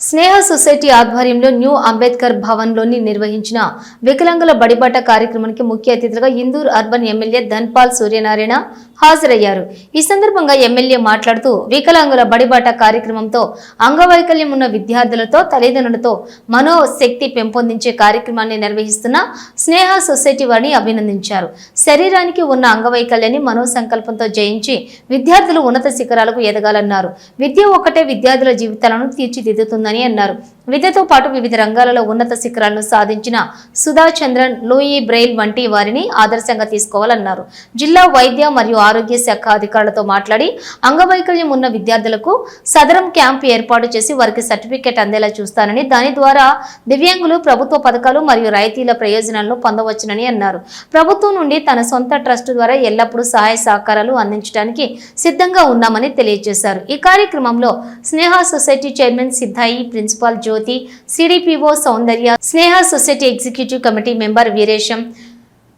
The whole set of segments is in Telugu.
స్నేహ సొసైటీ ఆధ్వర్యంలో న్యూ అంబేద్కర్ భవన్లోని నిర్వహించిన వికలాంగుల బడిబాట కార్యక్రమానికి ముఖ్య అతిథులుగా ఇందూర్ అర్బన్ ఎమ్మెల్యే ధన్పాల్ సూర్యనారాయణ హాజరయ్యారు. ఈ సందర్భంగా ఎమ్మెల్యే మాట్లాడుతూ వికలాంగుల బడిబాట కార్యక్రమంతో అంగవైకల్యం ఉన్న విద్యార్థులతో తల్లిదండ్రులతో మనోశక్తి పెంపొందించే కార్యక్రమాన్ని నిర్వహిస్తున్న స్నేహ సొసైటీ వారిని అభినందించారు. శరీరానికి ఉన్న అంగవైకల్యాన్ని మనోసంకల్పంతో జయించి విద్యార్థులు ఉన్నత శిఖరాలకు ఎదగాలన్నారు. విద్య ఒక్కటే విద్యార్థుల జీవితాలను తీర్చిదిద్దుతుందని అన్నారు. విద్యతో పాటు వివిధ రంగాలలో ఉన్నత శిఖరాలను సాధించిన సుధా చంద్రన్ లూయి బ్రెయిల్ వంటి వారిని ఆదర్శంగా తీసుకోవాలన్నారు. జిల్లా వైద్య మరియు ఆరోగ్య శాఖ అధికారులతో మాట్లాడి అంగవైకల్యం ఉన్న విద్యార్థులకు సదరం క్యాంప్ ఏర్పాటు చేసి వారికి సర్టిఫికేట్ అందేలా చూస్తానని దాని ద్వారా దివ్యాంగులు ప్రభుత్వ పథకాలు మరియు రాయితీల ప్రయోజనాలను పొందవచ్చునని అన్నారు. ప్రభుత్వం నుండి తన సొంత ట్రస్ట్ ద్వారా ఎల్లప్పుడూ సహాయ సహకారాలు అందించడానికి సిద్ధంగా ఉన్నామని తెలియజేశారు. ఈ కార్యక్రమంలో Sneha society chairman Siddhai principal Jyothi Jyothi CDPO Soundarya Sneha society executive committee member Veeresham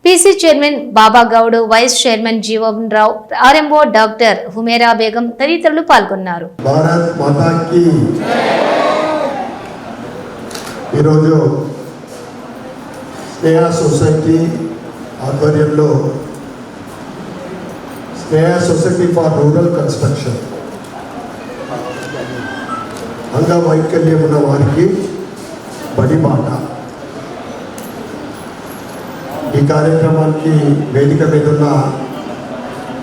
PC chairman Baba Goud vice chairman Jeevan Rao RMO doctor Humera Begum తదితరులు పాల్గొన్నారు. ఈరోజు స్నేహ సొసైటీ ఆధ్వర్యంలో Sneha society for rural construction. అంగవైకల్యం ఉన్న వారికి బడిమాట ఈ కార్యక్రమానికి వేదిక మీద ఉన్న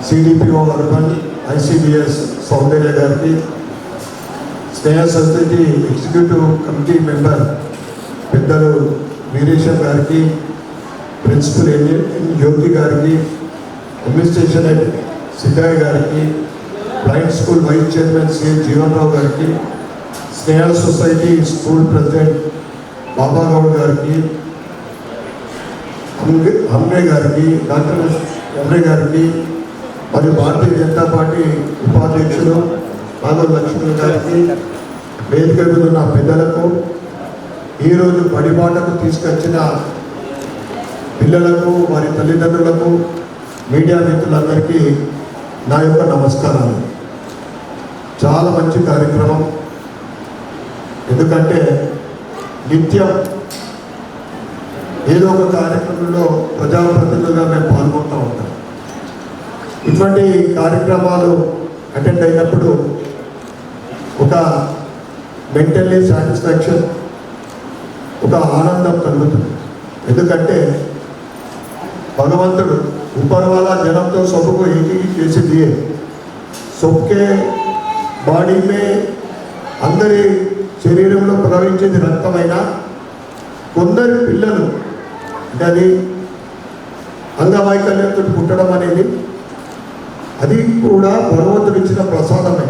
సిడిపిఓ అర్బన్ ఐసిబిఎస్ సౌందర్య గారికి స్నేహ సంస్థకి ఎగ్జిక్యూటివ్ కమిటీ మెంబర్ పెద్దలు వీరేశం గారికి ప్రిన్సిపల్ ఎన్ జ్యోతి గారికి అడ్మినిస్ట్రేషన్ హెడ్ సిద్ధాయ్ గారికి blind school vice chairman CM Jeevan Rao గారికి Sneha society school president Babagoud గారికి హంగే గారికి డాక్టర్ హంగే గారికి మరియు భారతీయ జనతా పార్టీ ఉపాధ్యక్షులు మాధవ్ లక్ష్మణ్ గారికి వేదిక మీద ఉన్న పెద్దలకు ఈరోజు పడిబాటకు తీసుకొచ్చిన పిల్లలకు వారి తల్లిదండ్రులకు మీడియా మిత్రులందరికీ నా యొక్క నమస్కారాలు. చాలా మంచి కార్యక్రమం. ఎందుకంటే నిత్యం ఏదో ఒక కార్యక్రమంలో ప్రజాప్రతినిధులుగా మేము పాల్గొంటూ ఉంటాం. ఇటువంటి కార్యక్రమాలు అటెండ్ అయినప్పుడు ఒక మెంటల్లీ సాటిస్ఫాక్షన్ ఒక ఆనందం కలుగుతుంది. ఎందుకంటే భగవంతుడు ఉపర్వాల జనంతో సొప్పుకు ఏకీ చేసింది. దియే సొప్పుకే బాడీ మే అందరి శరీరంలో ప్రవహించేది రక్తమైనా కొందరు పిల్లలు అంటే అది అంగవైకల్యంతో పుట్టడం అనేది అది కూడా భగవంతుడు ఇచ్చిన ప్రసాదమే.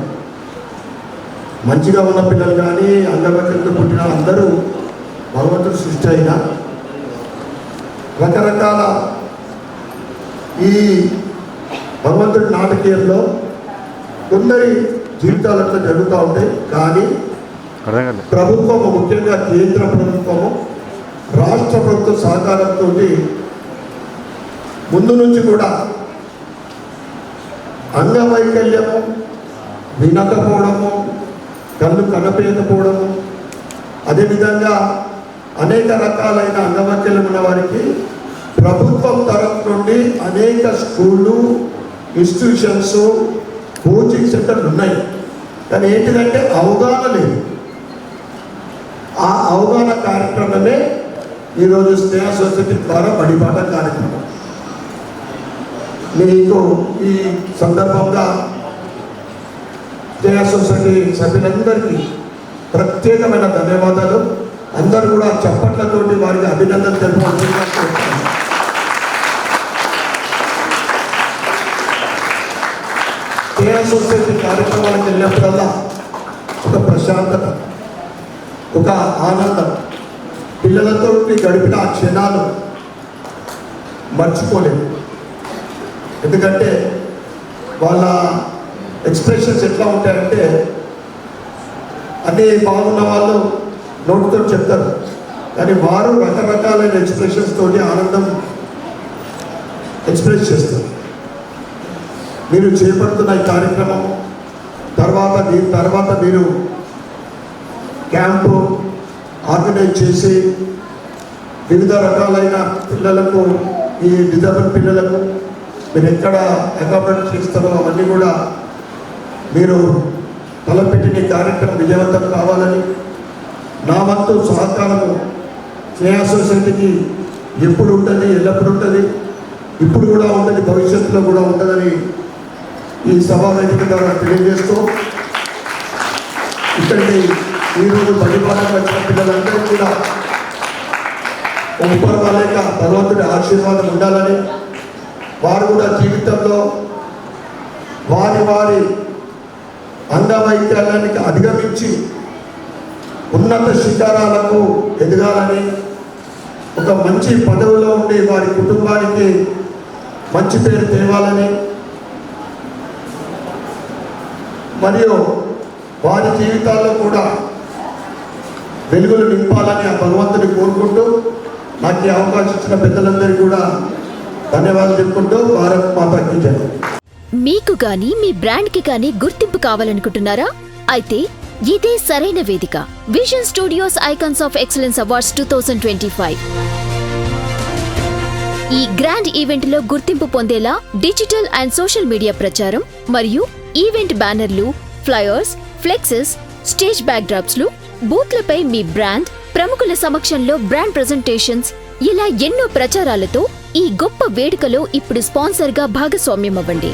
మంచిగా ఉన్న పిల్లలు కానీ అంగవైకల్యంతో పుట్టిన అందరూ భగవంతుడు సృష్టి అయినా రకరకాల ఈ భగవంతుడి నాటకీయంలో కొందరి జీవితాలు అట్లా జరుగుతూ ఉంటాయి. కానీ ప్రభుత్వము ముఖ్యంగా కేంద్ర ప్రభుత్వము రాష్ట్ర ప్రభుత్వ సహకారంతో ముందు నుంచి కూడా అంగవైకల్యము వినకపోవడము కళ్ళు కనపేయకపోవడము అదేవిధంగా అనేక రకాలైన అంగవైకల్యం ఉన్న వారికి ప్రభుత్వం తరఫు నుండి అనేక స్కూళ్ళు ఇన్స్టిట్యూషన్స్ కోచింగ్ సెంటర్లు ఉన్నాయి. కానీ ఏంటిదంటే అవగాహన లేదు ఆ అవగాహన కార్యక్రమమే ఈరోజు స్నేహ సొసైటీ ద్వారా బడిపాట కార్యక్రమం. మీకు ఈ సందర్భంగా స్నేహ సొసైటీ సభ్యులందరికీ ప్రత్యేకమైన ధన్యవాదాలు. అందరూ కూడా చప్పట్లతోటి వారికి అభినందన తెలుపుకుంటున్నా స్నేహ సొసైటీ కార్యక్రమానికి వెళ్ళినప్పుడల్లా ఒక ప్రశాంతత ఒక ఆనందం పిల్లలతో గడిపిన ఆ క్షణాలు మర్చిపోలేదు ఎందుకంటే వాళ్ళ ఎక్స్ప్రెషన్స్ ఎట్లా ఉంటాయంటే అన్నీ బాగున్న వాళ్ళు నోటితో చెప్తారు. కానీ వారు రకరకాలైన ఎక్స్ప్రెషన్స్ తోటి ఆనందం ఎక్స్ప్రెస్ చేస్తారు. మీరు చేపడుతున్న ఈ కార్యక్రమం తర్వాత దీని తర్వాత మీరు క్యాంపు ఆర్గనైజ్ చేసి వివిధ రకాలైన పిల్లలకు ఈ డిజబుల్ పిల్లలకు మీరు ఎక్కడ అకామిడేట్ చేస్తారో అవన్నీ కూడా మీరు తలపెట్టిన కార్యక్రమం విజయవంతం కావాలని నా వంతు సహకారము స్నేహ సొసైటీకి ఎప్పుడు ఉంటుంది ఎల్లప్పుడు ఉంటుంది ఇప్పుడు కూడా ఉంటుంది భవిష్యత్తులో కూడా ఉంటుందని ఈ సభా వేదిక ద్వారా తెలియజేస్తూ ఇక్కడికి ఈరోజు బడిపాఠం వచ్చిన పిల్లలందరూ కూడా ఉపర్ వాళ్ళక భగవంతుడి ఆశీర్వాదం ఉండాలని వారు కూడా జీవితంలో వారి వారి అంగవైకల్యానికి అధిగమించి ఉన్నత శిఖరాలకు ఎదగాలని ఒక మంచి పదవిలో ఉండే వారి కుటుంబానికి మంచి పేరు తేవాలని మరియు వారి జీవితాల్లో కూడా వెలుగులు నింపాలని ఆ భగవంతుని కోరుకుంటూ నాకు ఈ అవకాశం ఇచ్చిన పెద్దలందరికీ కూడా ధన్యవాదాలు చెప్పుకుంటూ భారత్ మాతాకి జయ మీకు గాని మీ బ్రాండ్కి గాని గుర్తింపు కావాలనుకుంటున్నారా? అయితే ఇదే సరైన వేదిక. Vision studios icons of excellence awards two thousand twenty five ఈ గ్రాండ్ ఈవెంట్లో గుర్తింపు పొందేలా డిజిటల్ అండ్ సోషల్ మీడియా ప్రచారం మరియు ఈవెంట్ బ్యానర్లు ఫ్లయర్స్ ఫ్లెక్సెస్ స్టేజ్ బ్యాక్డ్రాప్స్లు బూత్లపై మీ బ్రాండ్ ప్రముఖుల సమక్షంలో బ్రాండ్ ప్రెజెంటేషన్స్ ఇలా ఎన్నో ప్రచారాలతో ఈ గొప్ప వేడుకలో ఇప్పుడు స్పాన్సర్గా భాగస్వామ్యం అవ్వండి